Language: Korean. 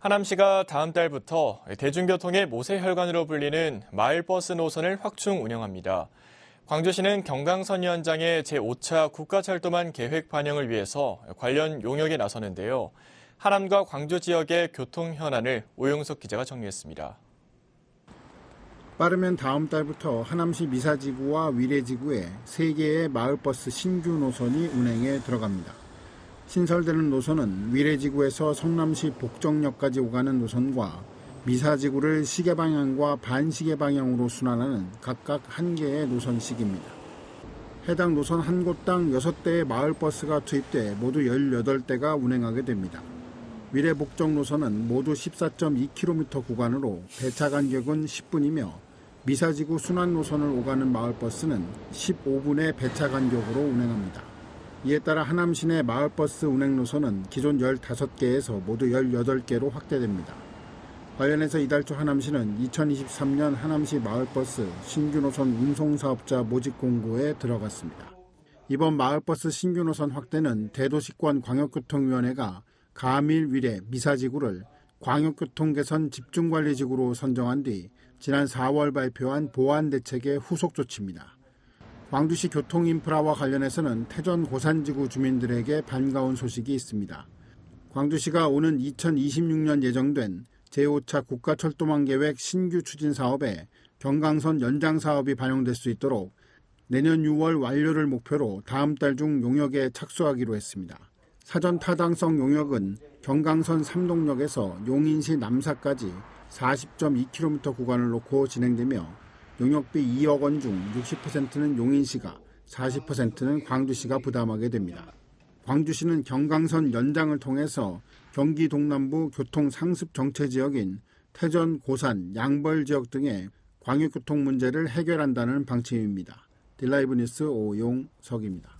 하남시가 다음 달부터 대중교통의 모세혈관으로 불리는 마을버스 노선을 확충 운영합니다. 광주시는 경강선 현장의 제5차 국가철도만 계획 반영을 위해서 관련 용역에 나서는데요. 하남과 광주 지역의 교통 현안을 오용석 기자가 정리했습니다. 빠르면 다음 달부터 하남시 미사지구와 위례지구에 3개의 마을버스 신규 노선이 운행에 들어갑니다. 신설되는 노선은 위례지구에서 성남시 복정역까지 오가는 노선과 미사지구를 시계 방향과 반시계 방향으로 순환하는 각각 한 개의 노선식입니다. 해당 노선 한 곳당 6대의 마을버스가 투입돼 모두 18대가 운행하게 됩니다. 위례 복정 노선은 모두 14.2km 구간으로 배차 간격은 10분이며 미사지구 순환 노선을 오가는 마을버스는 15분의 배차 간격으로 운행합니다. 이에 따라 하남 시내 마을버스 운행 노선은 기존 15개에서 모두 18개로 확대됩니다. 관련해서 이달 초 하남시는 2023년 하남시 마을버스 신규 노선 운송사업자 모집 공고에 들어갔습니다. 이번 마을버스 신규 노선 확대는 대도시권 광역교통위원회가 가밀 위례 미사지구를 광역교통 개선 집중관리지구로 선정한 뒤 지난 4월 발표한 보안 대책의 후속 조치입니다. 광주시 교통 인프라와 관련해서는 태전 고산지구 주민들에게 반가운 소식이 있습니다. 광주시가 오는 2026년 예정된 제5차 국가철도망 계획 신규 추진 사업에 경강선 연장 사업이 반영될 수 있도록 내년 6월 완료를 목표로 다음 달 중 용역에 착수하기로 했습니다. 사전 타당성 용역은 경강선 삼동역에서 용인시 남사까지 40.2km 구간을 놓고 진행되며 용역비 2억 원 중 60%는 용인시가 40%는 광주시가 부담하게 됩니다. 광주시는 경강선 연장을 통해서 경기 동남부 교통 상습 정체 지역인 태전, 고산, 양벌 지역 등의 광역교통 문제를 해결한다는 방침입니다. 딜라이브 뉴스 오용석입니다.